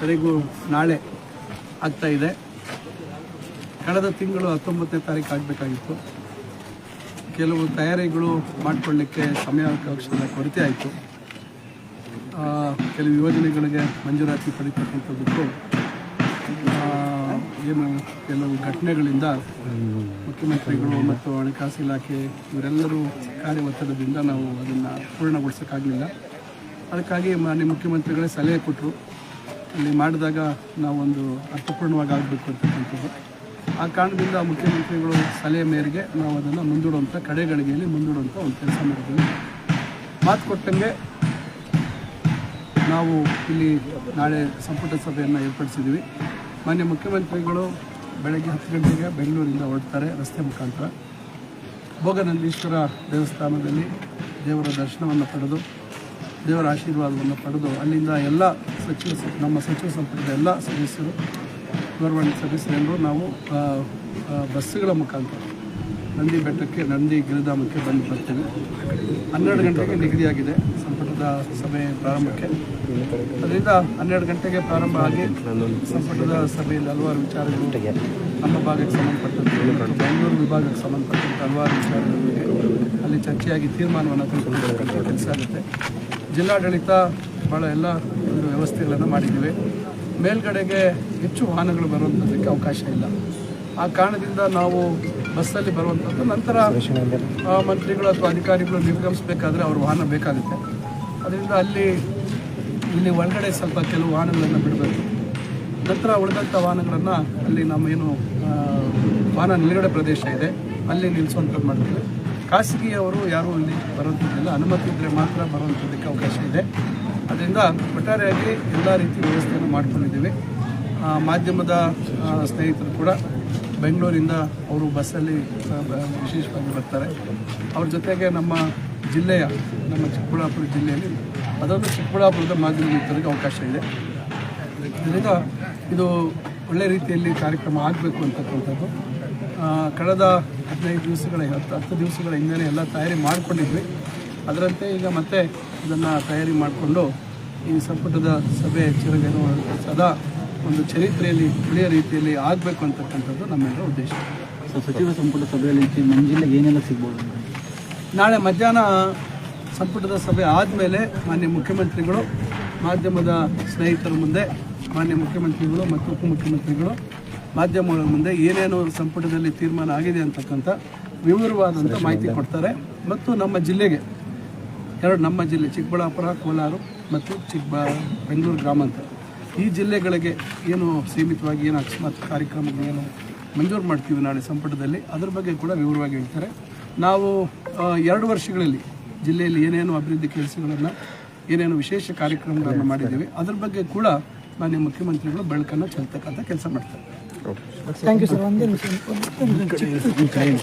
ವರೆಗೂ ನಾಳೆ ಆಗ್ತಾ ಇದೆ. ಕಳೆದ ತಿಂಗಳು ಹತ್ತೊಂಬತ್ತನೇ ತಾರೀಕು ಆಗಬೇಕಾಗಿತ್ತು. ಕೆಲವು ತಯಾರಿಗಳು ಮಾಡಿಕೊಳ್ಳಿಕ್ಕೆ ಸಮಯಾವಕಾಶದ ಕೊರತೆ ಆಯಿತು. ಕೆಲವು ಯೋಜನೆಗಳಿಗೆ ಮಂಜೂರಾತಿ ಪಡಿತಕ್ಕಂಥದ್ದಕ್ಕೂ ಏನು ಕೆಲವು ಘಟನೆಗಳಿಂದ ಮುಖ್ಯಮಂತ್ರಿಗಳು ಮತ್ತು ಹಣಕಾಸು ಇಲಾಖೆ ಇವರೆಲ್ಲರೂ ಕಾರ್ಯ ಒತ್ತಡದಿಂದ ನಾವು ಅದನ್ನು ಪೂರ್ಣಗೊಳಿಸೋಕ್ಕಾಗಲಿಲ್ಲ. ಅದಕ್ಕಾಗಿ ಮಾನ್ಯ ಮುಖ್ಯಮಂತ್ರಿಗಳೇ ಸಲಹೆ ಕೊಟ್ಟರು ಅಲ್ಲಿ ಮಾಡಿದಾಗ ನಾವೊಂದು ಅರ್ಥಪೂರ್ಣವಾಗಿ ಆಗಬೇಕು ಅಂತಕ್ಕಂಥದ್ದು. ಆ ಕಾರಣದಿಂದ ಮುಖ್ಯಮಂತ್ರಿಗಳು ಸಲಹೆ ಮೇರೆಗೆ ನಾವು ಅದನ್ನು ಮುಂದೂಡುವಂಥ ಕಡೆಗಳಿಗೆಯಲ್ಲಿ ಮುಂದೂಡುವಂಥ ಒಂದು ಕೆಲಸ ಮಾಡಿದ್ದೀವಿ. ಮಾತು ಕೊಟ್ಟಂಗೆ ನಾವು ಇಲ್ಲಿ ನಾಳೆ ಸಂಪುಟ ಸಭೆಯನ್ನು ಏರ್ಪಡಿಸಿದ್ದೀವಿ. ಮಾನ್ಯ ಮುಖ್ಯಮಂತ್ರಿಗಳು ಬೆಳಗ್ಗೆ ಹತ್ತು ಗಂಟೆಗೆ ಬೆಂಗಳೂರಿಂದ ಹೊರಡ್ತಾರೆ ರಸ್ತೆ ಮುಖಾಂತರ. ಭೋಗನಂದೀಶ್ವರ ದೇವಸ್ಥಾನದಲ್ಲಿ ದೇವರ ದರ್ಶನವನ್ನು ಪಡೆದು, ದೇವರ ಆಶೀರ್ವಾದವನ್ನು ಪಡೆದು ಅಲ್ಲಿಂದ ಎಲ್ಲ ಸಚಿವ ನಮ್ಮ ಸಚಿವ ಸಂಪುಟದ ಎಲ್ಲ ಸದಸ್ಯರು ಗೌರ್ಮೆಂಟ್ ಸದಸ್ಯರೆಲ್ಲರೂ ನಾವು ಬಸ್ಸುಗಳ ಮುಖಾಂತರ ನಂದಿ ಬೆಟ್ಟಕ್ಕೆ, ನಂದಿ ಗಿರಿಧಾಮಕ್ಕೆ ಬಂದು ಬರ್ತೇವೆ ಹನ್ನೆರಡು ಗಂಟೆಗೆ ನಿಗದಿಯಾಗಿದೆ ಸಂಪುಟದ ಸಭೆ ಪ್ರಾರಂಭಕ್ಕೆ. ಅದರಿಂದ ಹನ್ನೆರಡು ಗಂಟೆಗೆ ಪ್ರಾರಂಭ ಆಗಿ ಸಂಪುಟದ ಸಭೆಯಲ್ಲಿ ಹಲವಾರು ವಿಚಾರಗಳು ನಮ್ಮ ಭಾಗಕ್ಕೆ ಸಂಬಂಧಪಟ್ಟಂತೆ ಬೆಂಗಳೂರು ವಿಭಾಗಕ್ಕೆ ಸಂಬಂಧಪಟ್ಟಂತೆ ಹಲವಾರು ವಿಚಾರಗಳಿಗೆ ಅಲ್ಲಿ ಚರ್ಚೆಯಾಗಿ ತೀರ್ಮಾನವನ್ನು ತೆಗೆದುಕೊಳ್ಳತಕ್ಕಂಥ ಕೆಲಸ ಆಗುತ್ತೆ. ಜಿಲ್ಲಾಡಳಿತ ಭಾಳ ಎಲ್ಲ ಒಂದು ವ್ಯವಸ್ಥೆಗಳನ್ನು ಮಾಡಿದ್ದೀವಿ. ಮೇಲ್ಗಡೆಗೆ ಹೆಚ್ಚು ವಾಹನಗಳು ಬರುವಂಥದ್ದಕ್ಕೆ ಅವಕಾಶ ಇಲ್ಲ. ಆ ಕಾರಣದಿಂದ ನಾವು ಬಸ್ಸಲ್ಲಿ ಬರುವಂಥದ್ದು. ನಂತರ ಮಂತ್ರಿಗಳು ಅಥವಾ ಅಧಿಕಾರಿಗಳು ನಿರ್ಗಮಿಸಬೇಕಾದ್ರೆ ಅವ್ರ ವಾಹನ ಬೇಕಾಗುತ್ತೆ. ಅದರಿಂದ ಅಲ್ಲಿ, ಇಲ್ಲಿ ಒಳಗಡೆ ಸ್ವಲ್ಪ ಕೆಲವು ವಾಹನಗಳನ್ನು ಬಿಡಬೇಕು. ನಂತರ ಉಳಿದಂಥ ವಾಹನಗಳನ್ನು ಅಲ್ಲಿ ನಮ್ಮೇನು ವಾಹನ ನಿಲುಗಡೆ ಪ್ರದೇಶ ಇದೆ, ಅಲ್ಲಿ ನಿಲ್ಲಿಸುವಂಥದ್ದು ಮಾಡ್ತೀವಿ. ಖಾಸಗಿಯವರು ಯಾರೂ ಇಲ್ಲಿ ಬರುವಂಥದ್ದಿಲ್ಲ. ಅನುಮತಿ ಇದ್ದರೆ ಮಾತ್ರ ಬರುವಂಥದ್ದಕ್ಕೆ ಅವಕಾಶ ಇದೆ. ಅದರಿಂದ ಒಟ್ಟಾರೆಯಾಗಿ ಎಲ್ಲ ರೀತಿ ವ್ಯವಸ್ಥೆಯನ್ನು ಮಾಡ್ಕೊಂಡಿದ್ದೀವಿ. ಮಾಧ್ಯಮದ ಸ್ನೇಹಿತರು ಕೂಡ ಬೆಂಗಳೂರಿಂದ ಅವರು ಬಸ್ಸಲ್ಲಿ ವಿಶೇಷವಾಗಿ ಬರ್ತಾರೆ. ಅವ್ರ ಜೊತೆಗೆ ನಮ್ಮ ಜಿಲ್ಲೆಯ, ನಮ್ಮ ಚಿಕ್ಕಬಳ್ಳಾಪುರ ಜಿಲ್ಲೆಯಲ್ಲಿ ಅದೊಂದು ಚಿಕ್ಕಬಳ್ಳಾಪುರದ ಮಾಧ್ಯಮ ಮಿತ್ರರಿಗೆ ಅವಕಾಶ ಇದೆ. ಇದರಿಂದ ಇದು ಒಳ್ಳೆ ರೀತಿಯಲ್ಲಿ ಕಾರ್ಯಕ್ರಮ ಆಗಬೇಕು ಅಂತಕ್ಕಂಥದ್ದು. ಕಳೆದ ಹದಿನೈದು ದಿವಸಗಳ, ಹತ್ತು ಹತ್ತು ದಿವಸಗಳ ಹಿಂದೆ ಎಲ್ಲ ತಯಾರಿ ಮಾಡಿಕೊಂಡಿದ್ವಿ. ಅದರಂತೆ ಈಗ ಮತ್ತೆ ಇದನ್ನು ತಯಾರಿ ಮಾಡಿಕೊಂಡು ಈ ಸಂಪುಟದ ಸಭೆ ಚಿರಗೇನು ಸದಾ ಒಂದು ಚರಿತ್ರೆಯಲ್ಲಿ ಉಳಿಯ ರೀತಿಯಲ್ಲಿ ಆಗಬೇಕು ಅಂತಕ್ಕಂಥದ್ದು ನಮ್ಮೆಲ್ಲರ ಉದ್ದೇಶ. ಸೊ ಸಚಿವ ಸಂಪುಟ ಸಭೆಯಲ್ಲಿ ನಮ್ಮ ಜಿಲ್ಲೆಗೆ ಏನೆಲ್ಲ ಸಿಗ್ಬೋದು ನಾಳೆ ಮಧ್ಯಾಹ್ನ ಸಂಪುಟದ ಸಭೆ ಆದಮೇಲೆ ಮಾನ್ಯ ಮುಖ್ಯಮಂತ್ರಿಗಳು ಮಾಧ್ಯಮದ ಸ್ನೇಹಿತರ ಮುಂದೆ ಮಾನ್ಯ ಮುಖ್ಯಮಂತ್ರಿಗಳು ಮತ್ತು ಉಪಮುಖ್ಯಮಂತ್ರಿಗಳು ಮಾಧ್ಯಮಗಳ ಮುಂದೆ ಏನೇನು ಸಂಪುಟದಲ್ಲಿ ತೀರ್ಮಾನ ಆಗಿದೆ ಅಂತಕ್ಕಂಥ ವಿವರವಾದಂಥ ಮಾಹಿತಿ ಕೊಡ್ತಾರೆ. ಮತ್ತು ನಮ್ಮ ಜಿಲ್ಲೆಗೆ ಎರಡು ನಮ್ಮ ಜಿಲ್ಲೆ ಚಿಕ್ಕಬಳ್ಳಾಪುರ ಕೋಲಾರ ಮತ್ತು ಚಿಕ್ಕ ಬೆಂಗಳೂರು ಗ್ರಾಮಾಂತರ. ಈ ಜಿಲ್ಲೆಗಳಿಗೆ ಏನು ಸೀಮಿತವಾಗಿ ಏನು ಅಕಸ್ಮಾತ್ ಕಾರ್ಯಕ್ರಮಗಳು ಏನು ಮಂಜೂರು ಮಾಡ್ತೀವಿ ನಾಳೆ ಸಂಪುಟದಲ್ಲಿ ಅದ್ರ ಬಗ್ಗೆ ಕೂಡ ವಿವರವಾಗಿ ಹೇಳ್ತಾರೆ. ನಾವು ಎರಡು ವರ್ಷಗಳಲ್ಲಿ ಜಿಲ್ಲೆಯಲ್ಲಿ ಏನೇನು ಅಭಿವೃದ್ಧಿ ಕೆಲಸಗಳನ್ನು ಏನೇನು ವಿಶೇಷ ಕಾರ್ಯಕ್ರಮಗಳನ್ನು ಮಾಡಿದ್ದೀವಿ ಅದ್ರ ಬಗ್ಗೆ ಕೂಡ ಮಾನ್ಯ ಮುಖ್ಯಮಂತ್ರಿಗಳು ಬೆಳಕನ್ನು ಚೆಲ್ತಕ್ಕಂಥ ಕೆಲಸ ಮಾಡ್ತಾರೆ.